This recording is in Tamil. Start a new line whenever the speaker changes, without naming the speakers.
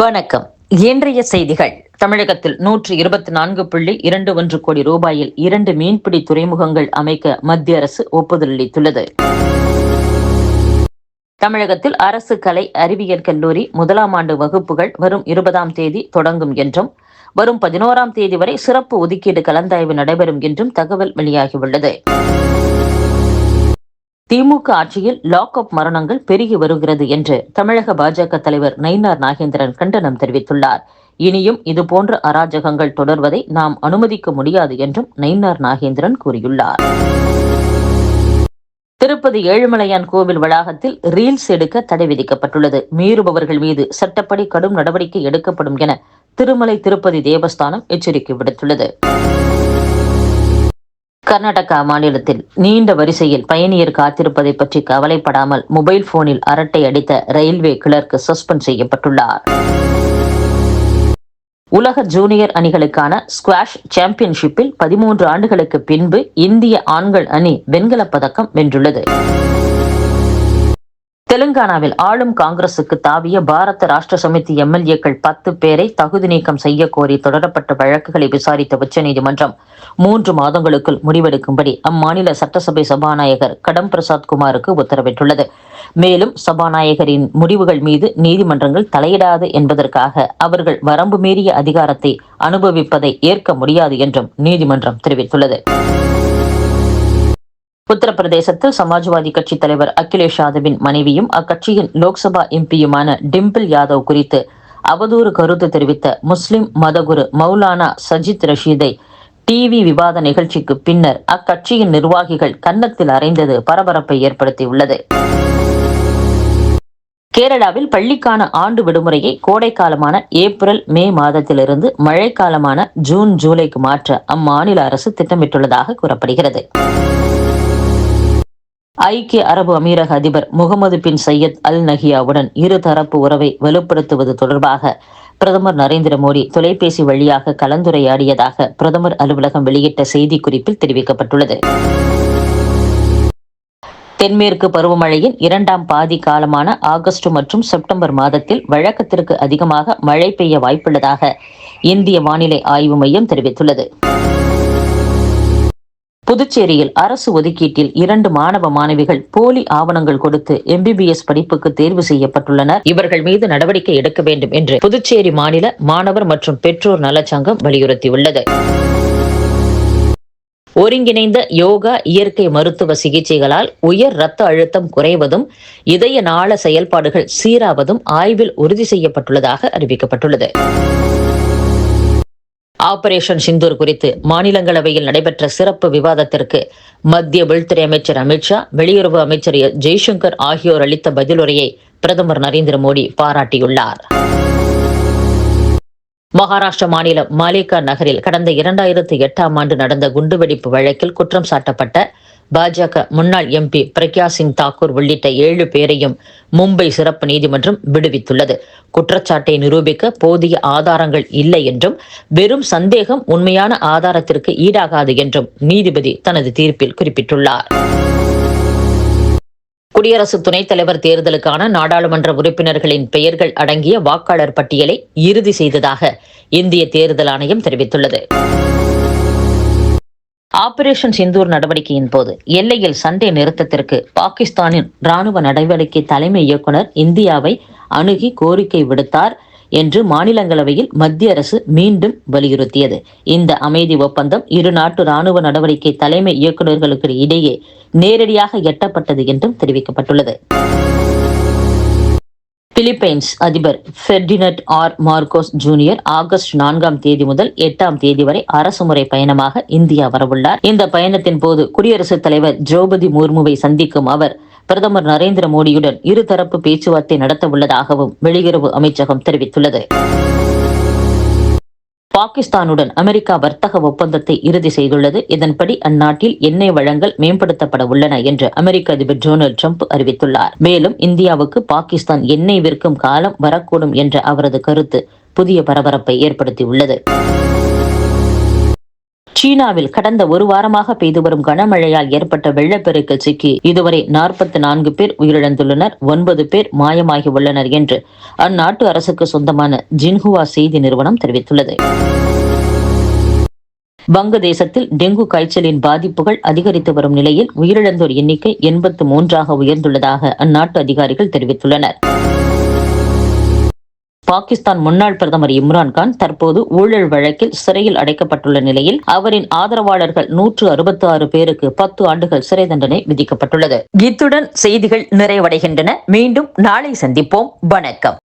வணக்கம். இன்றைய செய்திகள். தமிழகத்தில் நூற்று இருபத்தி நான்கு புள்ளி இரண்டு ஒன்று கோடி ரூபாயில் இரண்டு மீன்பிடி துறைமுகங்கள் அமைக்க மத்திய அரசு ஒப்புதல் அளித்துள்ளது. தமிழகத்தில் அரசு கலை அறிவியல் கல்லூரி முதலாம் ஆண்டு வகுப்புகள் வரும் இருபதாம் தேதி தொடங்கும் என்றும் வரும் பதினோராம் தேதி வரை சிறப்பு ஒதுக்கீடு கலந்தாய்வு நடைபெறும் என்றும் தகவல் வெளியாகியுள்ளது. திமுக ஆட்சியில் லாக் அப் மரணங்கள் பெருகி வருகிறது என்று தமிழக பாஜக தலைவர் நயினார் நாகேந்திரன் கண்டனம் தெரிவித்துள்ளார். இனியும் இதுபோன்ற அராஜகங்கள் தொடர்வதை நாம் அனுமதிக்க முடியாது என்றும் நயினார் நாகேந்திரன் கூறியுள்ளார். திருப்பதி ஏழுமலையான் கோவில் வளாகத்தில் ரீல்ஸ் எடுக்க தடை விதிக்கப்பட்டுள்ளது. மீறுபவர்கள் மீது சட்டப்படி கடும் நடவடிக்கை எடுக்கப்படும் என திருமலை திருப்பதி தேவஸ்தானம் எச்சரிக்கை விடுத்துள்ளது. கர்நாடகா மாநிலத்தில் நீண்ட வரிசையில் பயணியர் காத்திருப்பதை பற்றி கவலைப்படாமல் மொபைல் போனில் அரட்டை அடித்த ரயில்வே கிளர்க் சஸ்பெண்ட் செய்யப்பட்டுள்ளார். உலக ஜூனியர் அணிகளுக்கான ஸ்குவாஷ் சாம்பியன்ஷிப்பில் பதிமூன்று ஆண்டுகளுக்கு பின்பு இந்திய ஆண்கள் அணி வெண்கலப் பதக்கம் வென்றுள்ளது. தெலுங்கானாவில் ஆளும் காங்கிரசுக்கு தாவிய பாரத ராஷ்டிர சமிதி எம்எல்ஏக்கள் பத்து பேரை தகுதி நீக்கம் செய்ய கோரி தொடரப்பட்ட வழக்குகளை விசாரித்த உச்சநீதிமன்றம் மூன்று மாதங்களுக்குள் முடிவெடுக்கும்படி அம்மாநில சட்டசபை சபாநாயகர் கடம் பிரசாத் குமாருக்கு உத்தரவிட்டுள்ளது. மேலும் சபாநாயகரின் முடிவுகள் மீது நீதிமன்றங்கள் தலையிடாது என்பதற்காக அவர்கள் வரம்பு மீறிய அதிகாரத்தை அனுபவிப்பதை ஏற்க முடியாது என்றும் நீதிமன்றம் தெரிவித்துள்ளது. உத்தரப்பிரதேசத்தில் சமாஜ்வாதி கட்சி தலைவர் அகிலேஷ் யாதவின் மனைவியும் அக்கட்சியின் லோக்சபா எம்பியுமான டிம்பிள் யாதவ் குறித்து அவதூறு கருத்து தெரிவித்த முஸ்லிம் மதகுரு மௌலானா சஜித் ரஷீதை டிவி விவாத நிகழ்ச்சிக்கு பின்னர் அக்கட்சியின் நிர்வாகிகள் கன்னத்தில் அறைந்தது பரபரப்பை ஏற்படுத்தியுள்ளது. கேரளாவில் பள்ளிக்கான ஆண்டு விடுமுறையை கோடைக்காலமான ஏப்ரல் மே மாதத்திலிருந்து மழைக்காலமான ஜூன் ஜூலைக்கு மாற்ற அம்மாநில அரசு திட்டமிட்டுள்ளதாக கூறப்படுகிறது. ஐக்கிய அரபு அமீரக அதிபர் முகமது பின் சையத் அல் நஹியாவுடன் இருதரப்பு உறவை வலுப்படுத்துவது தொடர்பாக பிரதமர் நரேந்திர மோடி தொலைபேசி வழியாக கலந்துரையாடியதாக பிரதமர் அலுவலகம் வெளியிட்ட செய்திக்குறிப்பில் தெரிவிக்கப்பட்டுள்ளது. தென்மேற்கு பருவமழையின் இரண்டாம் பாதி காலமான ஆகஸ்ட் மற்றும் செப்டம்பர் மாதத்தில் வழக்கத்திற்கு அதிகமாக மழை பெய்ய வாய்ப்புள்ளதாக இந்திய வானிலை ஆய்வு மையம் தெரிவித்துள்ளது. புதுச்சேரியில் அரசு ஒதுக்கீட்டில் இரண்டு மாணவ மாணவிகள் போலி ஆவணங்கள் கொடுத்து எம்பிபிஎஸ் படிப்புக்கு தேர்வு செய்யப்பட்டுள்ளனர். இவர்கள் மீது நடவடிக்கை எடுக்க வேண்டும் என்று புதுச்சேரி மாநில மாணவர் மற்றும் பெற்றோர் நலச்சங்கம் வலியுறுத்தியுள்ளது. ஒருங்கிணைந்த யோகா இயற்கை மருத்துவ சிகிச்சைகளால் உயர் ரத்த அழுத்தம் குறைவதும் இதய நாள செயல்பாடுகள் சீராவதும் ஆய்வில் உறுதி செய்யப்பட்டுள்ளதாக அறிவிக்கப்பட்டுள்ளது. ஆபரேஷன் சிந்தூர் குறித்து மாநிலங்களவையில் நடைபெற்ற சிறப்பு விவாதத்திற்கு மத்திய உள்துறை அமைச்சர் அமித்ஷா வெளியுறவு அமைச்சர் ஜெய்சங்கர் ஆகியோர் அளித்த பதிலுரையை பிரதமர் நரேந்திர மோடி பாராட்டியுள்ளார். மகாராஷ்டிர மாநிலம் மாலேகா நகரில் கடந்த இரண்டாயிரத்து எட்டாம் ஆண்டு நடந்த குண்டுவெடிப்பு வழக்கில் குற்றம் சாட்டப்பட்ட பாஜக முன்னாள் எம்பி பிரக்யா சிங் தாக்கூர் உள்ளிட்ட ஏழு பேரையும் மும்பை சிறப்பு நீதிமன்றம் விடுவித்துள்ளது. குற்றச்சாட்டை நிரூபிக்க போதிய ஆதாரங்கள் இல்லை என்றும் வெறும் சந்தேகம் உண்மையான ஆதாரத்திற்கு ஈடாகாது என்றும் நீதிபதி தனது தீர்ப்பில் குறிப்பிட்டுள்ளார். குடியரசு துணைத் தலைவர் தேர்தலுக்கான நாடாளுமன்ற உறுப்பினர்களின் பெயர்கள் அடங்கிய வாக்காளர் பட்டியலை இறுதி செய்ததாக இந்திய தேர்தல் ஆணையம் தெரிவித்துள்ளது. ஆபரேஷன் சிந்தூர் நடவடிக்கையின் போது எல்லையில் சண்டை நிறுத்தத்திற்கு பாகிஸ்தானின் ராணுவ நடவடிக்கை தலைமை இயக்குனர் இந்தியாவை அணுகி கோரிக்கை விடுத்தார் என்று மாநிலங்களவையில் மத்திய அரசு மீண்டும் வலியுறுத்தியது. இந்த அமைதி ஒப்பந்தம் இரு நாட்டு ராணுவ நடவடிக்கை தலைமை இயக்குநர்களுக்கு இடையே நேரடியாக எட்டப்பட்டது என்றும் தெரிவிக்கப்பட்டுள்ளது. பிலிப்பைன்ஸ் அதிபர் Ferdinand R Marcos junior August நான்காம் தேதி முதல் எட்டாம் தேதி வரை அரசுமுறை பயணமாக இந்தியா வரவுள்ளார். இந்த பயணத்தின் போது குடியரசுத் தலைவர் திரௌபதி முர்முவை சந்திக்கும் அவர் பிரதமர் நரேந்திர மோடியுடன் இருதரப்பு பேச்சுவார்த்தை நடத்த உள்ளதாகவும் வெளியுறவு அமைச்சகம் தெரிவித்துள்ளது. பாகிஸ்தானுடன் அமெரிக்கா வர்த்தக ஒப்பந்தத்தை இறுதி செய்துள்ளது. இதன்படி அந்நாட்டில் எண்ணெய் வளங்கள் மேம்படுத்தப்பட உள்ளன என்று அமெரிக்க அதிபர் டொனால்டு ட்ரம்ப் அறிவித்துள்ளார். மேலும் இந்தியாவுக்கு பாகிஸ்தான் எண்ணெய் விற்கும் காலம் வரக்கூடும் என்ற அவரது கருத்து புதிய பரபரப்பை ஏற்படுத்தியுள்ளது. சீனாவில் கடந்த ஒரு வாரமாக பெய்து வரும் கனமழையால் ஏற்பட்ட வெள்ளப்பெருக்கு சிக்கி இதுவரை நாற்பத்தி நான்கு பேர் உயிரிழந்துள்ளனர் ஒன்பது பேர் மாயமாகி உள்ளனர் என்று அந்நாட்டு அரசுக்கு சொந்தமான ஜின்ஹுவா செய்தி நிறுவனம் தெரிவித்துள்ளது. வங்கதேசத்தில் டெங்கு காய்ச்சலின் பாதிப்புகள் அதிகரித்து வரும் நிலையில் உயிரிழந்தோர் எண்ணிக்கை எண்பத்து மூன்றாக உயர்ந்துள்ளதாக அந்நாட்டு அதிகாரிகள் தெரிவித்துள்ளனர். பாகிஸ்தான் முன்னாள் பிரதமர் இம்ரான்கான் தற்போது ஊழல் வழக்கில் சிறையில் அடைக்கப்பட்டுள்ள நிலையில் அவரின் ஆதரவாளர்கள் நூற்று அறுபத்தி ஆறு பேருக்கு பத்து ஆண்டுகள் சிறை தண்டனை விதிக்கப்பட்டுள்ளது. இத்துடன் செய்திகள் நிறைவடைகின்றன. மீண்டும் நாளை சந்திப்போம். வணக்கம்.